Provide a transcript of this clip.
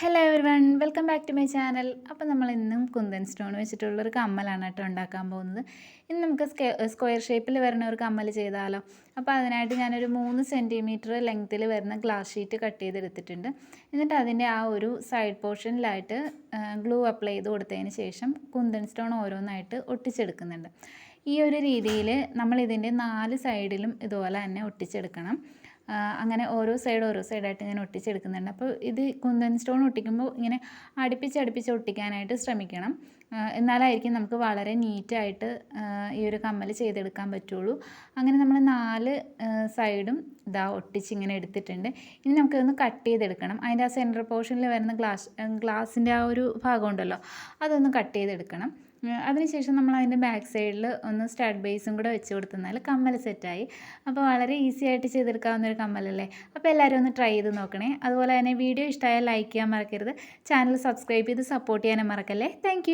Hello everyone welcome back to my channel അപ്പോൾ നമ്മൾ ഇന്നും കുന്തൻ സ്റ്റോൺ വെച്ചിട്ടുള്ള വെച്ചിട്ടുള്ളൊരു കമ്മലാണ് കേട്ടോ ഉണ്ടാക്കാൻ പോകുന്നത്. ഇന്ന് നമുക്ക് സ്ക്വയർ ഷേപ്പിൽ വരുന്ന ഒരു കമ്മൽ ചെയ്താലോ. അപ്പോൾ അതിനായിട്ട് ഞാനൊരു മൂന്ന് സെന്റിമീറ്റർ ലെങ്ത്തിൽ വരുന്ന ഗ്ലാസ് ഷീറ്റ് കട്ട് ചെയ്തെടുത്തിട്ടുണ്ട്. എന്നിട്ട് അതിന്റെ ആ ഒരു സൈഡ് പോർഷനിലായിട്ട് ഗ്ലൂ അപ്ലൈ ചെയ്ത് കൊടുത്തതിന് ശേഷം കുന്തൻ സ്റ്റോൺ ഓരോന്നായിട്ട് ഒട്ടിച്ചെടുക്കുന്നുണ്ട്. ഈ ഒരു രീതിയിൽ നമ്മൾ ഇതിന്റെ നാല് സൈഡിലും ഇതുപോലെ തന്നെ ഒട്ടിച്ചെടുക്കണം. അങ്ങനെ ഓരോ സൈഡ് ഓരോ സൈഡായിട്ട് ഇങ്ങനെ ഒട്ടിച്ചെടുക്കുന്നുണ്ട്. അപ്പോൾ ഇത് കുന്തൻ സ്റ്റോൺ ഒട്ടിക്കുമ്പോൾ ഇങ്ങനെ അടുപ്പിച്ച് അടുപ്പിച്ച് ഒട്ടിക്കാനായിട്ട് ശ്രമിക്കണം. എന്നാലായിരിക്കും നമുക്ക് വളരെ നീറ്റായിട്ട് ഈ ഒരു കമ്മൽ ചെയ്തെടുക്കാൻ പറ്റുള്ളൂ. അങ്ങനെ നമ്മൾ നാല് സൈഡും ഇതാ ഒട്ടിച്ച് ഇങ്ങനെ എടുത്തിട്ടുണ്ട്. ഇനി നമുക്കിതൊന്ന് കട്ട് ചെയ്തെടുക്കണം. അതിന്റെ ആ സെന്റർ പോർഷനിൽ വരുന്ന ഗ്ലാസ് ഗ്ലാസിന്റെ ആ ഒരു ഭാഗം ഉണ്ടല്ലോ അതൊന്ന് കട്ട് ചെയ്തെടുക്കണം. അതിനുശേഷം നമ്മൾ അതിന്റെ ബാക്ക് സൈഡിൽ ഒന്ന് സ്റ്റാർട്ട് ബേസും കൂടെ വെച്ച് കൊടുത്തെന്നാൽ കമ്മൽ സെറ്റായി അപ്പോൾ വളരെ ഈസി ആയിട്ട് ചെയ്തെടുക്കാവുന്ന ഒരു കമ്മലല്ലേ? അപ്പോൾ എല്ലാവരും ഒന്ന് ട്രൈ ചെയ്ത് നോക്കണേ. അതുപോലെ തന്നെ വീഡിയോ ഇഷ്ടമായാൽ ലൈക്ക് ചെയ്യാൻ മറക്കരുത്. ചാനൽ സബ്സ്ക്രൈബ് ചെയ്ത് സപ്പോർട്ട് ചെയ്യാനും മറക്കല്ലേ? താങ്ക്